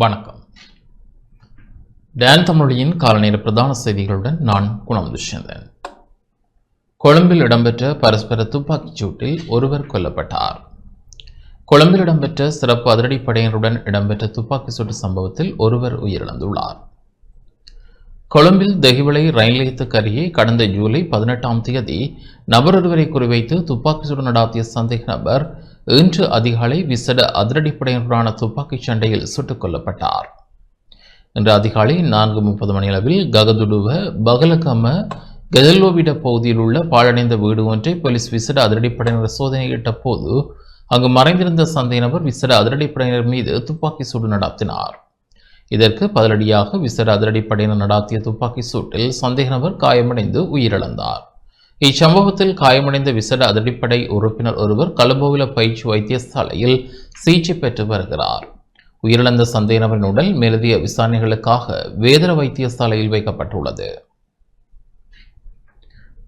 வணக்கம். டேன் தமிழியின் காலநேர பிரதான செய்திகளுடன் நான் குணம் துஷ்யந்தன் கொழும்பில் இடம்பெற்ற பரஸ்பர துப்பாக்கிச் சூட்டில் ஒருவர் கொல்லப்பட்டார். கொழும்பில் இடம்பெற்ற சிறப்பு அதிரடிப்படையினருடன் இடம்பெற்ற துப்பாக்கி சூட்டு சம்பவத்தில் ஒருவர் உயிரிழந்துள்ளார். கொழும்பில் தெஹிவளை ரயில் நிலையத்துக்கு அருகே கடந்த ஜூலை பதினெட்டாம் தேதி நபர் ஒருவரை குறிவைத்து துப்பாக்கி சூடு நடாத்திய சந்தேக நபர் இன்று அதிகாலை விசட அதிரடிப்படையினருடான துப்பாக்கிச் சண்டையில் சுட்டுக் கொல்லப்பட்டார். இன்று அதிகாலை நான்கு முப்பது மணியளவில் ககதுடுவ பகலகம கெதல்லோவிட பகுதியில் உள்ள பாழடைந்த வீடு ஒன்றை போலீஸ் விசட அதிரடிப்படையினர் சோதனையிட்ட போது அங்கு மறைந்திருந்த சந்தேக நபர் விசட அதிரடிப்படையினர் மீது துப்பாக்கி சூடு நடாத்தினார். இதற்கு பதிலடியாக விசட அதிரடிப்படையினர் நடாத்திய துப்பாக்கி சூட்டில் சந்தேக நபர் காயமடைந்து உயிரிழந்தார். இச்சம்பவத்தில் காயமடைந்த விசேட அதிரடிப்படை உறுப்பினர் ஒருவர் கலம்போவில பயிற்சி வைத்தியசாலையில் சிகிச்சை பெற்று வருகிறார். உயிரிழந்த சந்தேக நபரின் உடல் மேலதிக விசாரணைகளுக்காக வேதர வைத்தியசாலையில் வைக்கப்பட்டுள்ளது.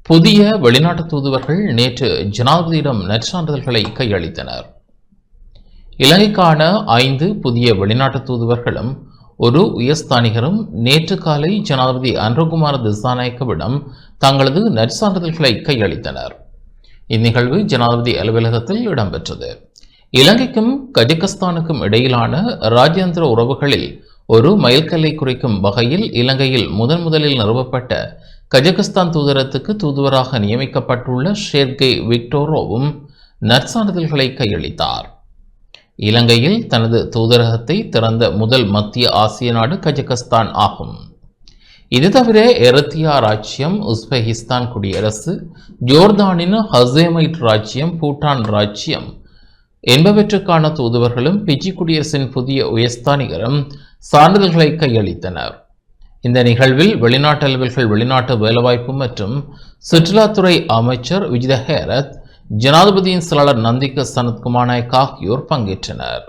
புதிய வெளிநாட்டு தூதுவர்கள் நேற்று ஜனாதிபதியிடம் நற்சான்றிதழ்களை கையளித்தனர். இலங்கைக்கான ஐந்து புதிய வெளிநாட்டு தூதுவர்களும் ஒரு உயர்ஸ்தானிகரும் நேற்று காலை ஜனாதிபதி அன்ரகுமார திசாநாயக்கவிடம் தங்களது நற்சான்றிதழ்களை கையளித்தனர். இந்நிகழ்வு ஜனாதிபதி அலுவலகத்தில் இடம்பெற்றது. இலங்கைக்கும் கஜகஸ்தானுக்கும் இடையிலான ராஜ்யாந்திர உறவுகளில் ஒரு மைல்கல்லை குறிக்கும் வகையில் இலங்கையில் முதன் முதலில் நிறுவப்பட்ட கஜகஸ்தான் தூதரத்துக்கு தூதுவராக நியமிக்கப்பட்டுள்ள ஷேர்கே விக்டோரோவும் நற்சான்றிதழ்களை கையளித்தார். இலங்கையில் தனது தூதரகத்தை திறந்த முதல் மத்திய ஆசிய நாடு கஜகஸ்தான் ஆகும். இது தவிர எரத்தியா ராஜ்யம் உஸ்பெகிஸ்தான் குடியரசு ஜோர்தானின் ஹசேமைட் ராஜ்யம் பூட்டான் ராஜ்யம் என்பவற்றுக்கான தூதுவர்களும் பிஜி குடியரசின் புதிய உயர்ஸ்தானிகரும் சான்றிதழ்களை கையளித்தனர். இந்த நிகழ்வில் வெளிநாட்டு அலுவல்கள் வெளிநாட்டு வேலைவாய்ப்பு மற்றும் சுற்றுலாத்துறை அமைச்சர் விஜித ஹேரத் ஜனாதிபதியின் செயலாளர் நந்திக சனத்குமார் நாயக் ஆகியோர் பங்கேற்றனர்.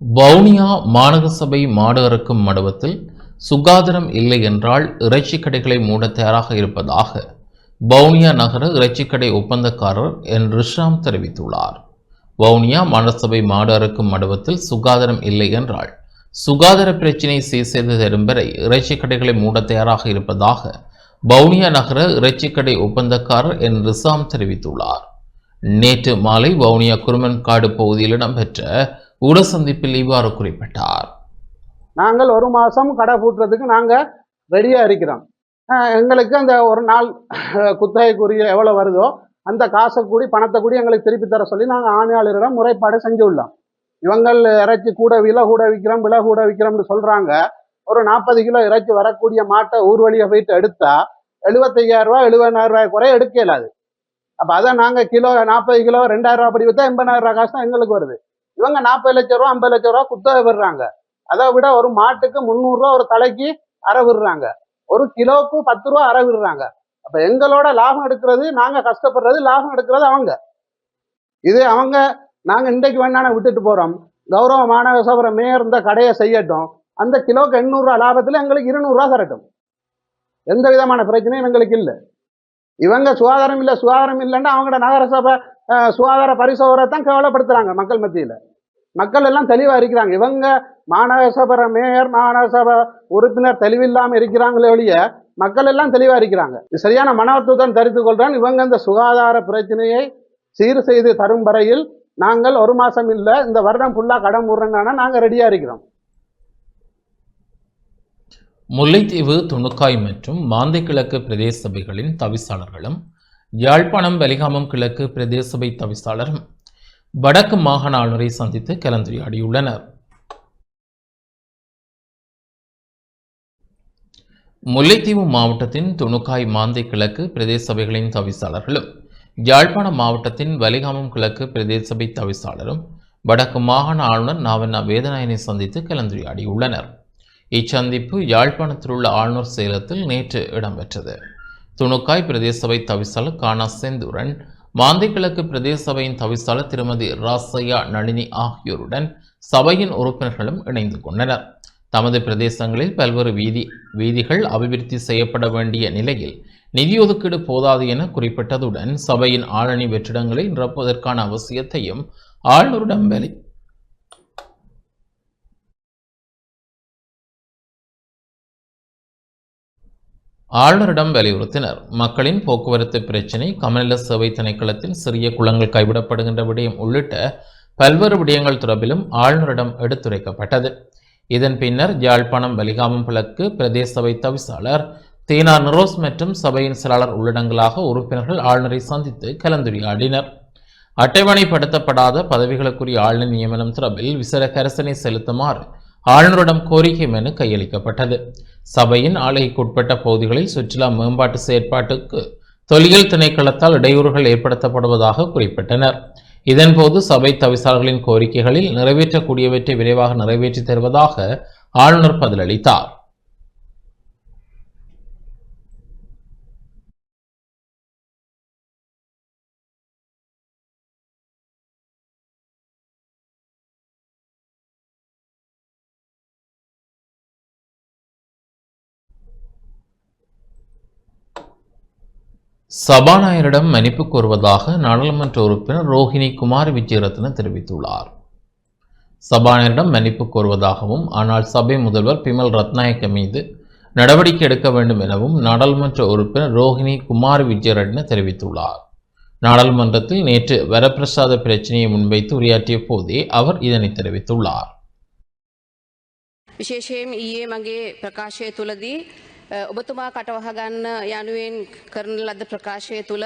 வவுனியா மாநகர சபை மாடு அறுக்கும் மண்டபத்தில் சுகாதாரம் இல்லை என்றால் இறைச்சி கடைகளை மூட தயாராக இருப்பதாக வவுனியா நகர இறைச்சிக்கடை ஒப்பந்தக்காரர் என் ரிஷாம் தெரிவித்துள்ளார். வவுனியா மனசபை மாடு அறுக்கும் மண்டபத்தில் சுகாதாரம் இல்லை என்றால் சுகாதார பிரச்சினை சீர் செய்து தரும் வரை இறைச்சி கடைகளை மூட தயாராக இருப்பதாக வவுனியா நகர இறைச்சிக்கடை ஒப்பந்தக்காரர் என் ரிசாம் தெரிவித்துள்ளார். நேற்று மாலை வவுனியா குருமன்காடு பகுதியில் இடம்பெற்ற உட சந்திப்பில் இவ்வாறு குறிப்பிட்டார். நாங்கள் ஒரு மாதம் கடை பூட்டுறதுக்கு நாங்கள் ரெடியாக இருக்கிறோம். எங்களுக்கு அந்த ஒரு நாள் குத்தகைக்குரிய எவ்வளோ வருதோ அந்த காசை கூடி பணத்தை கூடி எங்களுக்கு திருப்பி தர சொல்லி நாங்கள் ஆணையாளரிடம் முறைப்பாடு செஞ்சுள்ளோம். இவங்கள் இறைச்சி கூட விலை கூட விற்கிறோம் விலை கூட விற்கிறோம்னு சொல்கிறாங்க ஒரு நாற்பது கிலோ இறைச்சி வரக்கூடிய மாட்டை ஊர்வழியை போயிட்டு எடுத்தா எழுபத்தையாயிரரூவா ரூபா குறைய எடுக்க இயலாது. அப்போ அதை நாங்கள் கிலோ நாற்பது கிலோ ரெண்டாயிரம் ரூபா அப்படி விற்றா எண்பதாயிரம் ரூபா காசு தான் எங்களுக்கு வருது. இவங்க நாற்பது லட்ச ரூபா ஐம்பது லட்ச ரூபா குத்தகை விடுறாங்க. அதை விட ஒரு மாட்டுக்கு முந்நூறுரூவா ஒரு தலைக்கு அற விடுறாங்க. ஒரு கிலோவுக்கு பத்து ரூபா அரை விடுறாங்க. அப்ப எங்களோட லாபம் எடுக்கிறது நாங்க கஷ்டப்படுறது லாபம் எடுக்கிறது அவங்க. இது அவங்க நாங்க இன்றைக்கு வேணான விட்டுட்டு போறோம். கௌரவ மாநகர சபை மேயர் இந்த கடையை செய்யட்டும். அந்த கிலோக்கு எண்ணூறுரூவா லாபத்தில் எங்களுக்கு இருநூறுவா தரட்டும். எந்த விதமான பிரச்சனையும் எங்களுக்கு இல்லை. இவங்க சுகாதாரம் இல்லை சுகாதாரம் இல்லைன்னா அவங்களோட நகரசபை சுகாதார பரிசோதனை தான் கேவலப்படுத்துறாங்க மக்கள் மத்தியில். மக்கள் எல்லாம் தெளிவாக இருக்கிறாங்க. இவங்க மாநகரசபை மேயர் மாநகரசபை உறுப்பினர் தெளிவில்லாமல் இருக்கிறாங்களே ஒழிய மக்கள் எல்லாம் தெளிவாக இருக்கிறாங்க. இது சரியான மனத்துவம் தரித்து கொள்றான் இவங்க இந்த சுகாதார பிரச்சனையை சீர் செய்து தரும் வரையில் நாங்கள் ஒரு மாதம் இல்லை இந்த வருடம் ஃபுல்லாக கடன் முடுறேன்னா நாங்கள் ரெடியாக இருக்கிறோம். முல்லைத்தீவு துணுக்காய் மற்றும் மாந்தை கிழக்கு பிரதேச சபைகளின் தவிசாளர்களும் யாழ்ப்பாணம் வலிகாமம் கிழக்கு பிரதேச சபை தவிசாளரும் வடக்கு மாகாண ஆளுநரை சந்தித்து கலந்துரையாடியுள்ளனர். முல்லைத்தீவு மாவட்டத்தின் துணுக்காய் மாந்தை கிழக்கு பிரதேச சபைகளின் தவிசாளர்களும் யாழ்ப்பாண மாவட்டத்தின் வலிகாமம் கிழக்கு பிரதேச சபை தவிசாளரும் வடக்கு மாகாண ஆளுநர் நாவண்ணா வேதநாயனை சந்தித்து கலந்துரையாடியுள்ளனர். இச்சந்திப்பு யாழ்ப்பாணத்தில் உள்ள ஆளுநர் சேலத்தில் நேற்று இடம்பெற்றது. துணுக்காய் பிரதேச சபை தவிசாளர் கானா செந்தூரன் மாந்திகிழக்கு பிரதேச சபையின் தவிசாளர் திருமதி ராசையா நளினி ஆகியோருடன் சபையின் உறுப்பினர்களும் இணைந்து கொண்டனர். தமது பிரதேசங்களில் பல்வேறு வீதி வீதிகள் அபிவிருத்தி செய்யப்பட வேண்டிய நிலையில் நிதி ஒதுக்கீடு போதாது என குறிப்பிட்டதுடன் சபையின் ஆளணி வெற்றிடங்களை நிரப்புவதற்கான அவசியத்தையும் ஆளுநரிடம் வெளி ஆளுநரிடம் வலியுறுத்தினர். மக்களின் போக்குவரத்து பிரச்சினை கமநல சேவை திணைக்களத்தில் சிறிய குளங்கள் கைவிடப்படுகின்ற விடயம் உள்ளிட்ட பல்வேறு விடயங்கள் தொடர்பிலும் ஆளுநரிடம் எடுத்துரைக்கப்பட்டது. இதன் பின்னர் யாழ்ப்பாணம் வலிகாமம் கிழக்கு பிரதேச சபை தவிசாளர் தீனா நிரோஸ் மற்றும் சபையின் செயலாளர் உள்ளடங்களாக உறுப்பினர்கள் ஆளுநரை சந்தித்து கலந்துரையாடினர். அட்டவணைப்படுத்தப்படாத பதவிகளுக்குரிய ஆளுநர் நியமனம் தொடர்பில் விசேட கரசனை செலுத்துமாறு ஆளுநரிடம் கோரிக்கை மனு கையளிக்கப்பட்டது. சபையின் ஆலைக்குட்பட்ட பகுதிகளில் சுற்றுலா மேம்பாட்டு செயற்பாட்டுக்கு தொல்லியல் திணைக்களத்தால் இடையூறுகள் ஏற்படுத்தப்படுவதாக குறிப்பிட்டனர். இதன்போது சபை தவிசாளர்களின் கோரிக்கைகளில் நிறைவேற்றக்கூடியவற்றை விரைவாக நிறைவேற்றி தருவதாக ஆளுநர் பதிலளித்தார். சபாநாயகரிடம் மன்னிப்பு கோருவதாக நாடாளுமன்ற உறுப்பினர் ரோஹிணி குமார் விஜயரத்ன தெரிவித்துள்ளார். சபாநாயகரிடம் மன்னிப்பு கோருவதாகவும் ஆனால் சபை முதல்வர் பிமல் ரத்நாயக்க மீது நடவடிக்கை எடுக்க வேண்டும் எனவும் நாடாளுமன்ற உறுப்பினர் ரோஹிணி குமார் விஜயரட்ன தெரிவித்துள்ளார். நாடாளுமன்றத்தில் நேற்று வரப்பிரசாத பிரச்சனையை முன்வைத்து உரையாற்றிய போதே அவர் இதனை தெரிவித்துள்ளார். விசேஷம் ஈயே மங்கே பிரகாஷே துளதி. අ, ඔබතුමා කටවහගන්න යනුවෙන් කරන ලද ප්‍රකාශය තුළ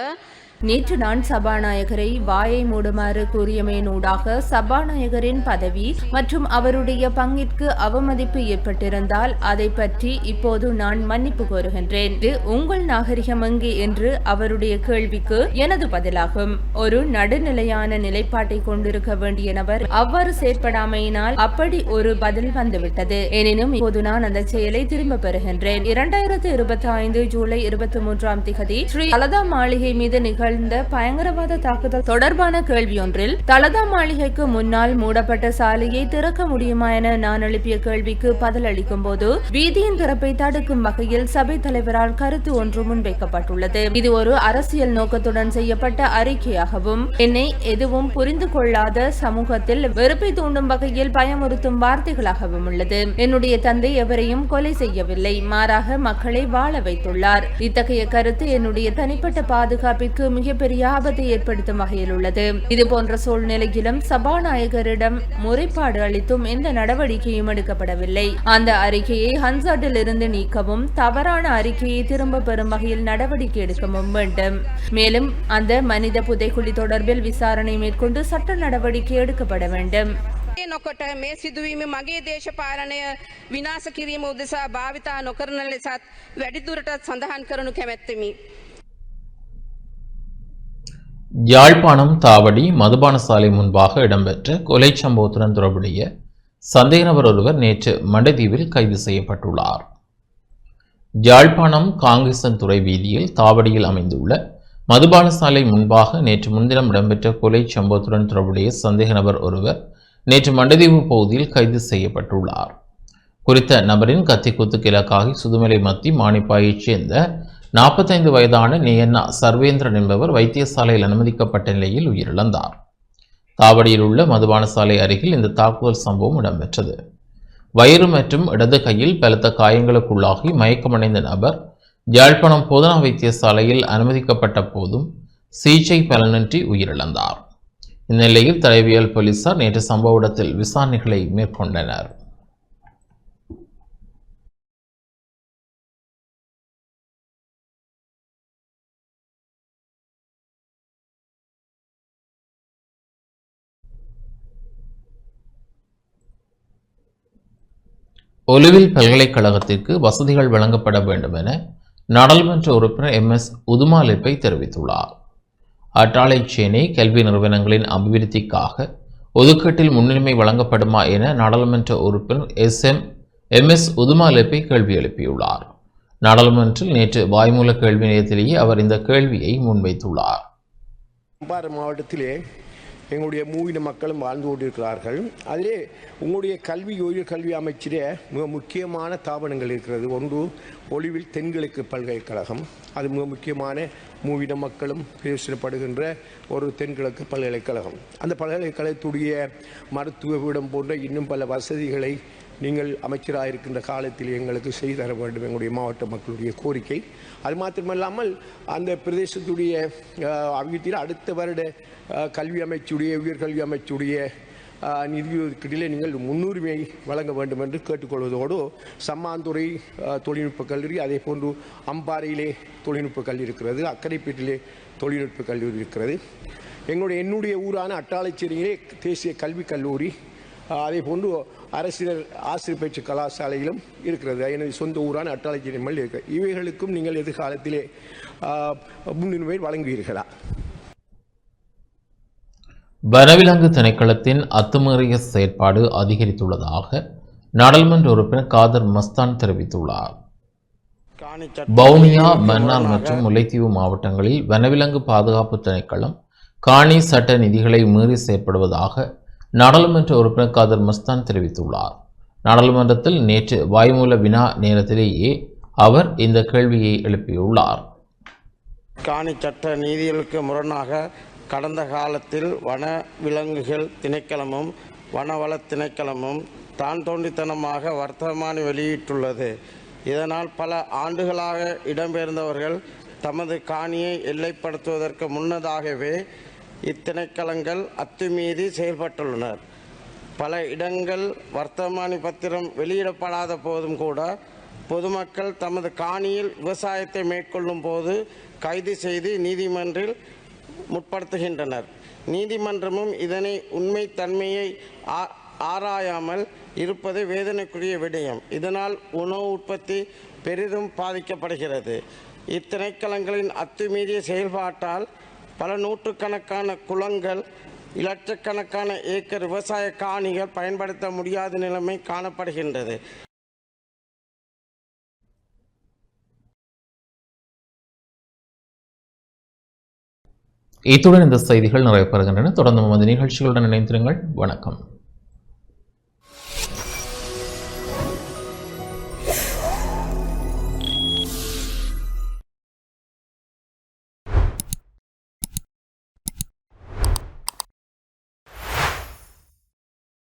நேற்று நான் சபாநாயகரை வாயை மூடுமாறு கூறியமையினூடாக சபாநாயகரின் பதவி மற்றும் அவருடைய பங்கிற்கு அவமதிப்பு ஏற்பட்டிருந்தால் அதை பற்றி இப்போது நான் மன்னிப்பு கோருகின்றேன். இது உங்கள் நாகரிகம் எங்கே என்று அவருடைய கேள்விக்கு எனது பதிலாகும். ஒரு நடுநிலையான நிலைப்பாட்டை கொண்டிருக்க வேண்டிய நபர் அவ்வாறு செயற்படாமையினால் அப்படி ஒரு பதில் வந்துவிட்டது. எனினும் இப்போது நான் அந்த செயலை திரும்ப பெறுகின்றேன். இரண்டாயிரத்து இருபத்தி ஐந்து ஜூலை இருபத்தி மூன்றாம் திகதி ஸ்ரீ அலதா மாளிகை மீது நிகழ் நிகழ்ந்த பயங்கரவாத தாக்குதல் தொடர்பான கேள்வி ஒன்றில் தலதா மாளிகைக்கு முன்னால் மூடப்பட்ட சாலையை திறக்க முடியுமா என நான் எழுப்பிய கேள்விக்கு பதிலளிக்கும் போது வீதியின் திறப்பை தடுக்கும் வகையில் சபை தலைவரால் கருத்து ஒன்று முன்வைக்கப்பட்டுள்ளது. இது ஒரு அரசியல் நோக்கத்துடன் செய்யப்பட்ட அறிக்கையாகவும் என்னை எதுவும் புரிந்து கொள்ளாத சமூகத்தில் வெறுப்பை தூண்டும் வகையில் பயமுறுத்தும் வார்த்தைகளாகவும் உள்ளது. என்னுடைய தந்தை எவரையும் கொலை செய்யவில்லை மாறாக மக்களை வாழ வைத்துள்ளார். இத்தகைய கருத்து என்னுடைய தனிப்பட்ட பாதுகாப்பிற்கு மிகப்பெரிய ஆபத்தை ஏற்படுத்தும் வகையில் உள்ளது இது போன்ற சூழ்நிலையிலும் சபாநாயகரிடம் முறைப்பாடு அளித்தும் எந்த நடவடிக்கையும் எடுக்கப்படவில்லை அந்த அறிக்கையை ஹன்சாட்டில் இருந்து நீக்கவும் தவறான அறிக்கையை திரும்ப பெறும் வகையில் நடவடிக்கை எடுக்கவும் வேண்டும் மேலும் அந்த மனித புதைக்குழி தொடர்பில் விசாரணை மேற்கொண்டு சட்ட நடவடிக்கை எடுக்கப்பட வேண்டும் ඒ නොකොට මේ සිදුවීම මගේ දේශපාලනය විනාස කිරීම උදෙසා භාවිතා නොකරන ලෙසත් වැඩිදුරටත් සඳහන් කරනු කැමැත්තෙමි. யாழ்ப்பாணம் தாவடி மதுபான சாலை முன்பாக இடம்பெற்ற கொலை சம்பவத்துடன் தொடர்புடைய சந்தேக நபர் ஒருவர் நேற்று மண்டதீவில் கைது செய்யப்பட்டுள்ளார். யாழ்ப்பாணம் காங்கிரசன் துறை வீதியில் தாவடியில் அமைந்துள்ள மதுபான சாலை முன்பாக நேற்று முன்தினம் இடம்பெற்ற கொலை சம்பவத்துடன் தொடர்புடைய சந்தேக நபர் ஒருவர் நேற்று மண்டதீவு பகுதியில் கைது செய்யப்பட்டுள்ளார். குறித்த நபரின் கத்திக்குத்துக்கு இலக்காகி சுதுமலை மத்தி மானிப்பாயைச் சேர்ந்த நாற்பத்தைந்து வயதான நியன்னா சர்வேந்திரன் என்பவர் வைத்தியசாலையில் அனுமதிக்கப்பட்ட நிலையில் உயிரிழந்தார். தாவடியில் உள்ள மதுபான சாலை அருகில் இந்த தாக்குதல் சம்பவம் இடம்பெற்றது. வயிறு மற்றும் இடது கையில் பலத்த காயங்களுக்குள்ளாகி மயக்கமடைந்த நபர் யாழ்ப்பாணம் போதனா வைத்தியசாலையில் அனுமதிக்கப்பட்ட போதும் சிகிச்சை பலனின்றி உயிரிழந்தார். இந்நிலையில் தலைவியல் போலீசார் நேற்று சம்பவ இடத்தில் விசாரணைகளை மேற்கொண்டனர். ஒலுவில் பல்கலைக்கழகத்திற்கு வசதிகள் வழங்கப்பட வேண்டும் என நாடாளுமன்ற உறுப்பினர் எம் எஸ் உதுமாலிப்பை தெரிவித்துள்ளார். அட்டாளை சேனை கல்வி நிறுவனங்களின் அபிவிருத்திக்காக ஒதுக்கீட்டில் முன்னுரிமை வழங்கப்படுமா என நாடாளுமன்ற உறுப்பினர் எஸ் எம் எம் எஸ் உதுமாலிப்பை கேள்வி எழுப்பியுள்ளார். நாடாளுமன்றில் நேற்று வாய்மூல கேள்வி நேரத்திலேயே அவர் இந்த கேள்வியை முன்வைத்துள்ளார். மாவட்டத்திலே எங்களுடைய மூவின மக்களும் வாழ்ந்து கொண்டிருக்கிறார்கள். அதிலே உங்களுடைய கல்வி உயர் கல்வி அமைச்சிலே மிக முக்கியமான தாபனங்கள் இருக்கிறது. ஒன்று ஒளிவில் தென்கிழக்கு பல்கலைக்கழகம். அது மிக முக்கியமான மூவின மக்களும் பேசப்படுகின்ற ஒரு தென்கிழக்கு பல்கலைக்கழகம். அந்த பல்கலைக்கழகத்துடைய மருத்துவ பீடம் போன்ற இன்னும் பல வசதிகளை நீங்கள் அமைச்சராக இருக்கின்ற காலத்தில் எங்களுக்கு செய்து தர வேண்டும் எங்களுடைய மாவட்ட மக்களுடைய கோரிக்கை. அது மாத்திரமல்லாமல் அந்த பிரதேசத்துடைய அஹ், அபிவிருத்தியில் அடுத்த வருட கல்வி அமைச்சுடைய உயர்கல்வி அமைச்சுடைய அஹ், நிதி ஒதுக்கீட்டிலே நீங்கள் முன்னுரிமை வழங்க வேண்டும் என்று கேட்டுக்கொள்வதோடு சம்மாந்துறை தொழில்நுட்ப கல்லூரி அதே போன்று அம்பாறையிலே தொழில்நுட்ப கல்லூரி இருக்கிறது அக்கரைப்பேட்டிலே தொழில்நுட்ப கல்லூரி இருக்கிறது. எங்களுடைய என்னுடைய ஊரான அட்டாளைச்சேரியிலே தேசிய கல்விக் கல்லூரி அதே போன்று அரசியல் ஆசிரியர் பயிற்சி கலாசாலையிலும் இருக்கிறது. எனது சொந்த ஊரான அட்டாளச்சேரி மல் இருக்கிறது இவைகளுக்கும் நீங்கள் எதிர்காலத்திலே ஆஹ், முன்னுரிமை வழங்குவீர்களா? வனவிலங்கு திணைக்களத்தின் அத்துமீறிய செயற்பாடு அதிகரித்துள்ளதாக நாடாளுமன்ற உறுப்பினர் காதர் மஸ்தான் தெரிவித்துள்ளார். வவுனியா மன்னார் மற்றும் முல்லைத்தீவு மாவட்டங்களில் வனவிலங்கு பாதுகாப்பு திணைக்களம் காணி சட்ட நிதிகளை மீறி செயற்படுவதாக நாடாளுமன்ற உறுப்பினர் காதர் மஸ்தான் தெரிவித்துள்ளார். நாடாளுமன்றத்தில் நேற்று வாய்மூல வினா நேரத்திலேயே அவர் இந்த கேள்வியை எழுப்பியுள்ளார். காணி சட்ட நீதிகளுக்கு முரணாக கடந்த காலத்தில் வன விலங்குகள் திணைக்களமும் வனவள திணைக்களமும் தான் தோண்டித்தனமாக வர்த்தமானி வெளியிட்டுள்ளது. இதனால் பல ஆண்டுகளாக இடம்பெயர்ந்தவர்கள் தமது காணியை எல்லைப்படுத்துவதற்கு முன்னதாகவே இத்திணைக்களங்கள் அத்துமீறி செயல்பட்டுள்ளனர். பல இடங்கள் வர்த்தமானி பத்திரம் வெளியிடப்படாத போதும் கூட பொதுமக்கள் தமது காணியில் விவசாயத்தை மேற்கொள்ளும் போது கைது செய்து நீதிமன்றில் முற்படுத்துகின்றனர். நீதிமன்றமும் இதனை உண்மை தன்மையை ஆ- ஆராயாமல் இருப்பது வேதனைக்குரிய விடயம். இதனால் உணவு உற்பத்தி பெரிதும் பாதிக்கப்படுகிறது. இத்திணைக்களங்களின் அத்துமீறிய செயல்பாட்டால் பல நூற்றுக்கணக்கான குளங்கள் இலட்சக்கணக்கான ஏக்கர் விவசாய காணிகள் பயன்படுத்த முடியாத நிலைமை காணப்படுகின்றது. இத்துடன் இந்த செய்திகள் நிறைவு பெறுகின்றன தொடர்ந்து நமது நிகழ்ச்சிகளுடன் இணைந்திருங்கள். வணக்கம்.